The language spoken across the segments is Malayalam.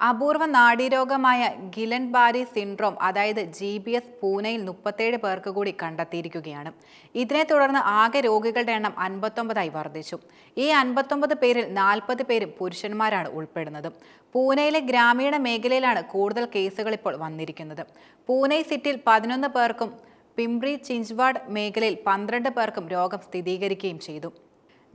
അപൂർവ നാഡീരോഗമായ ഗിലൻ ബാരി സിൻഡ്രോം അതായത് ജി ബി എസ് പൂനെയിൽ മുപ്പത്തേഴ് പേർക്ക് കൂടി കണ്ടെത്തിയിരിക്കുകയാണ്. ഇതിനെ തുടർന്ന് ആകെ രോഗികളുടെ എണ്ണം അൻപത്തൊമ്പതായി വർദ്ധിച്ചു. ഈ അൻപത്തൊമ്പത് പേരിൽ നാൽപ്പത് പേരും പുരുഷന്മാരാണ് ഉൾപ്പെടുന്നത്. പൂനെയിലെ ഗ്രാമീണ മേഖലയിലാണ് കൂടുതൽ കേസുകൾ ഇപ്പോൾ വന്നിരിക്കുന്നത്. പൂനെ സിറ്റിയിൽ പതിനൊന്ന് പേർക്കും പിംബ്രി ചിഞ്ച്വാഡ് മേഖലയിൽ പന്ത്രണ്ട് പേർക്കും രോഗം സ്ഥിരീകരിക്കുകയും ചെയ്തു.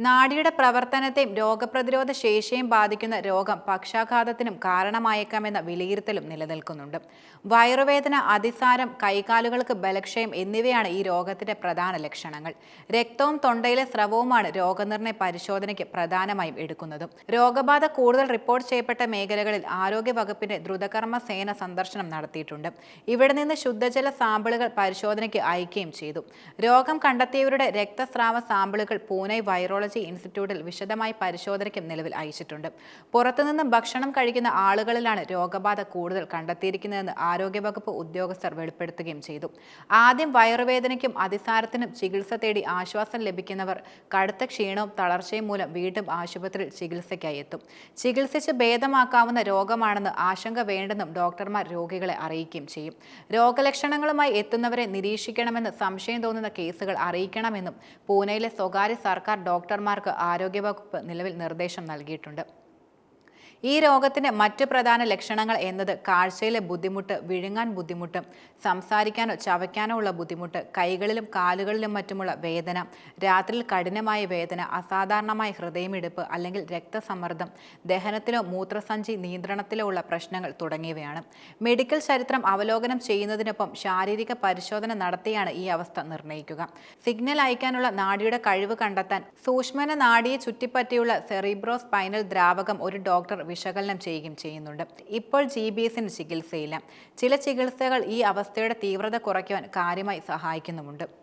നാഡിയുടെ പ്രവർത്തനത്തെയും രോഗപ്രതിരോധ ശേഷിയെയും ബാധിക്കുന്ന രോഗം പക്ഷാഘാതത്തിനും കാരണമായേക്കാമെന്ന വിലയിരുത്തലും നിലനിൽക്കുന്നുണ്ട്. വയറുവേദന അതിസാരം കൈകാലുകൾക്ക് ബലക്ഷയം എന്നിവയാണ് ഈ രോഗത്തിന്റെ പ്രധാന ലക്ഷണങ്ങൾ. രക്തവും തൊണ്ടയിലെ സ്രവവുമാണ് രോഗനിർണയ പരിശോധനയ്ക്ക് പ്രധാനമായും എടുക്കുന്നത്. രോഗബാധ കൂടുതൽ റിപ്പോർട്ട് ചെയ്യപ്പെട്ട മേഖലകളിൽ ആരോഗ്യ വകുപ്പിന്റെ ദ്രുതകർമ്മ സേന സന്ദർശനം നടത്തിയിട്ടുണ്ട്. ഇവിടെ നിന്ന് ശുദ്ധജല സാമ്പിളുകൾ പരിശോധനയ്ക്ക് അയക്കുകയും ചെയ്തു. രോഗം കണ്ടെത്തിയവരുടെ രക്തസ്രാവ സാമ്പിളുകൾ പൂനെ വൈറോളജി ഇൻസ്റ്റിറ്റ്യൂട്ടിൽ വിശദമായി പരിശോധനയ്ക്കും നിലവിൽ അയച്ചിട്ടുണ്ട്. പുറത്തുനിന്ന് ഭക്ഷണം കഴിക്കുന്ന ആളുകളിലാണ് രോഗബാധ കൂടുതൽ കണ്ടെത്തിയിരിക്കുന്നതെന്ന് ആരോഗ്യവകുപ്പ് ഉദ്യോഗസ്ഥർ വെളിപ്പെടുത്തുകയും ചെയ്തു. ആദ്യം വയറുവേദനയ്ക്കും അതിസാരത്തിനും ചികിത്സ തേടി ആശ്വാസം ലഭിക്കുന്നവർ കടുത്ത ക്ഷീണവും തളർച്ചയും മൂലം വീണ്ടും ആശുപത്രിയിൽ ചികിത്സയ്ക്കായി എത്തും. ചികിത്സിച്ച് ഭേദമാക്കാവുന്ന രോഗമാണെന്ന് ആശങ്ക വേണ്ടെന്നും ഡോക്ടർമാർ രോഗികളെ അറിയിക്കുകയും ചെയ്യും. രോഗലക്ഷണങ്ങളുമായി എത്തുന്നവരെ നിരീക്ഷിക്കണമെന്ന് സംശയം തോന്നുന്ന കേസുകൾ അറിയിക്കണമെന്നും പൂനെയിലെ സ്വകാര്യ സർക്കാർ ഡോക്ടർമാർക്ക് ആരോഗ്യവകുപ്പ് നിലവിൽ നിർദ്ദേശം നൽകിയിട്ടുണ്ട് ഈ രോഗത്തിന്റെ മറ്റ് പ്രധാന ലക്ഷണങ്ങൾ എന്നത് കാഴ്ചയിലെ ബുദ്ധിമുട്ട് വിഴുങ്ങാൻ ബുദ്ധിമുട്ട് സംസാരിക്കാനോ ചവയ്ക്കാനോ ഉള്ള ബുദ്ധിമുട്ട് കൈകളിലും കാലുകളിലും മറ്റുമുള്ള വേദന രാത്രിയിൽ കഠിനമായ വേദന അസാധാരണമായ ഹൃദയമിടിപ്പ് അല്ലെങ്കിൽ രക്തസമ്മർദ്ദം ദഹനത്തിലോ മൂത്രസഞ്ചി നിയന്ത്രണത്തിലോ ഉള്ള പ്രശ്നങ്ങൾ തുടങ്ങിയവയാണ്. മെഡിക്കൽ ചരിത്രം അവലോകനം ചെയ്യുന്നതിനൊപ്പം ശാരീരിക പരിശോധന നടത്തിയാണ് ഈ അവസ്ഥ നിർണയിക്കുക. സിഗ്നൽ അയക്കാനുള്ള നാടിയുടെ കഴിവ് കണ്ടെത്താൻ സൂക്ഷ്മന നാഡിയെ ചുറ്റിപ്പറ്റിയുള്ള സെറിബ്രോ സ്പൈനൽ ദ്രാവകം ഒരു ഡോക്ടർ വിശകലനം ചെയ്യുകയും ചെയ്യുന്നുണ്ട്. ഇപ്പോൾ ജി ബി എസിന് ചികിത്സയില്ല. ചില ചികിത്സകൾ ഈ അവസ്ഥയുടെ തീവ്രത കുറയ്ക്കുവാൻ കാര്യമായി സഹായിക്കുന്നുമുണ്ട്.